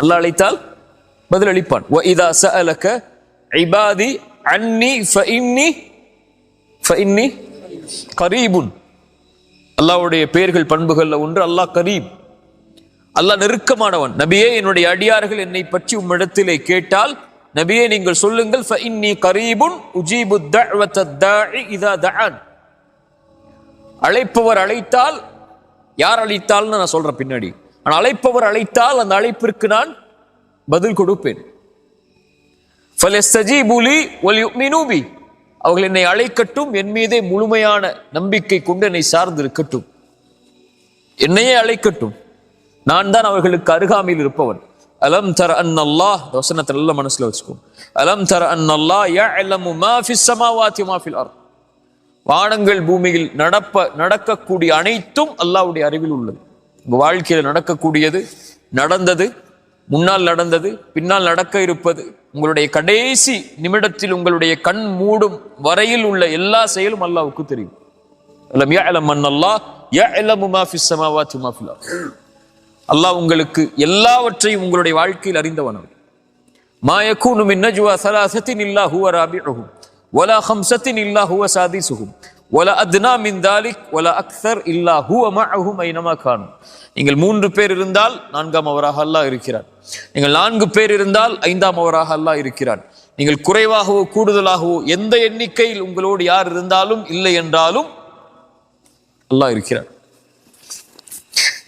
அல்லாஹ் அழைத்தால் பதில் அளிப்பான் வ இதா சஅலக அன்னி ஃபஇன்னி ஃபஇன்னி கரீபுன். அல்லாஹ்வுடைய பெயர்கள் பண்புகள்ல ஒன்று அல்லாஹ் கரீப். அல்லாஹ் நெருக்கமானவன். நபியே என்னுடைய அடியார்கள் என்னை பற்றி உம்மிடத்திலே கேட்டால் நபியே நீங்கள் சொல்லுங்கள் ஃபஇன்னி கரீபுன் உஜீபு தஅவத தாஇ இதா தஆன் அழைப்பவர் அழைத்தால் யார் அழைத்தால்னு நான் சொல்றேன் பின்னாடி. ஆனால் அழைப்பவர் அழைத்தால் அந்த அழைப்பிற்கு நான் பதில் கொடுப்பேன். அவர்கள் என்னை அழைக்கட்டும் என் மீதே முழுமையான நம்பிக்கை கொண்டு என்னை சார்ந்து இருக்கட்டும் என்னையே அழைக்கட்டும். நான் தான் அவர்களுக்கு அருகாமையில் இருப்பவன். அலம் தர் அன் அல்லாஹ் வசனத்தை நல்ல மனசுல வச்சுக்கோ அலம் தர் அன் அல்லாஹ் யா அலமு மாஃபி சமாவாத்தி மாஃபில் வானங்கள் பூமியில் நடப்ப நடக்கக்கூடிய அனைத்தும் அல்லாவுடைய அறிவில் உள்ளது. வாழ்க்கையில் நடக்கக்கூடியது நடந்தது முன்னால் நடந்தது பின்னால் நடக்க இருப்பது உங்களுடைய கடைசி நிமிடத்தில் உங்களுடைய கண் மூடும் வரையில் உள்ள எல்லா செயலும் அல்லாவுக்கு தெரியும். அல்லாஹ் உங்களுக்கு எல்லாவற்றையும் உங்களுடைய வாழ்க்கையில் அறிந்தவனவர் மாயக்கூனும் இன்னஜுவா சலாசத்தின் இல்லா ஹுவ ராபி ஒலா ஹம்சத்தின் இல்லா ஹுவ சாதி சுகும் ஒல அத்னா மிந்தாலிக் ஒல அக்சர் இல்லா ஹூ அமஹும் ஐனமா காணும் நீங்கள் மூன்று பேர் இருந்தால் நான்காம் அவராக அல்லாஹ் இருக்கிறார். நீங்கள் நான்கு பேர் இருந்தால் ஐந்தாம் அவராக அல்லாஹ் இருக்கிறார். நீங்கள் குறைவாகவோ கூடுதலாகவோ எந்த எண்ணிக்கையில் உங்களோடு யார் இருந்தாலும் இல்லை என்றாலும் அல்லாஹ் இருக்கிறார்.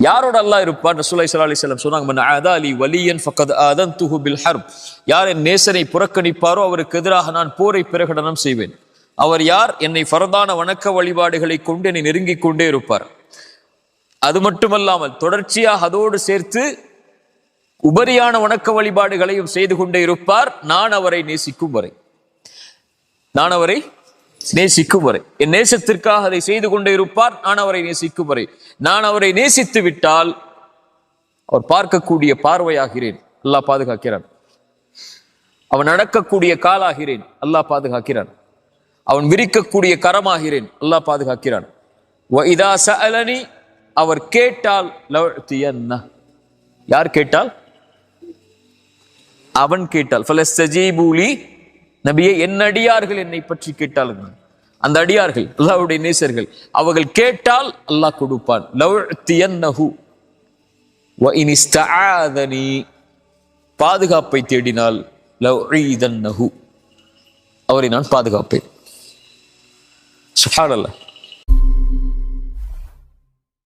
யாரோட அல்லாஹ் இருப்பார் ரசூலை சல்லா அலி செல்லம் சொன்னாங்க ஆதா அலி வலியன் ஃபக்கத் ஆதன் துஹு பில் ஹர்ப். யார் என் நேசனை புறக்கணிப்பாரோ அவருக்கு எதிராக நான் போரை பிரகடனம் செய்வேன். அவர் யார்? என்னை ஃபரதான வணக்க வழிபாடுகளை கொண்டு என்னை நெருங்கிக் கொண்டே இருப்பார். அது மட்டுமல்லாமல் தொடர்ச்சியாக அதோடு சேர்த்து உபரியான வணக்க வழிபாடுகளையும் செய்து கொண்டே இருப்பார். நான் அவரை நேசிக்கும் வரை. நான் அவரை நேசிக்கும் வரை. என் நேசத்திற்காக அதை செய்து கொண்டே இருப்பார். நான் அவரை நேசிக்கும் வரை. நான் அவரை நேசித்து விட்டால் அவர் பார்க்கக்கூடிய பார்வையாகிறேன். அல்லாஹ் பாதுகாக்கிறான். அவன் நடக்கக்கூடிய காலாகிறேன். அல்லாஹ் பாதுகாக்கிறான். அவன் விரிக்கக்கூடிய கரமாகிறேன். அல்லாஹ் பாதுகாக்கிறான். வ இதா சஅலனி அவர் கேட்டால் யார் கேட்டால்? அவன் கேட்டால். ஃபலஸ்தஜீபூலி நபியே என் அடியார்கள் என்னை பற்றி கேட்டார்கள் அந்த அடியார்கள் அல்லாவுடைய நேசர்கள் அவர்கள் கேட்டால் அல்லாஹ் கொடுப்பான். லவ்தியன்னஹு வ பாதுகாப்பை தேடினால் லவ்ஈதன்னஹு அவரை நான் பாதுகாப்பேன். சுப்ஹானல்லாஹ்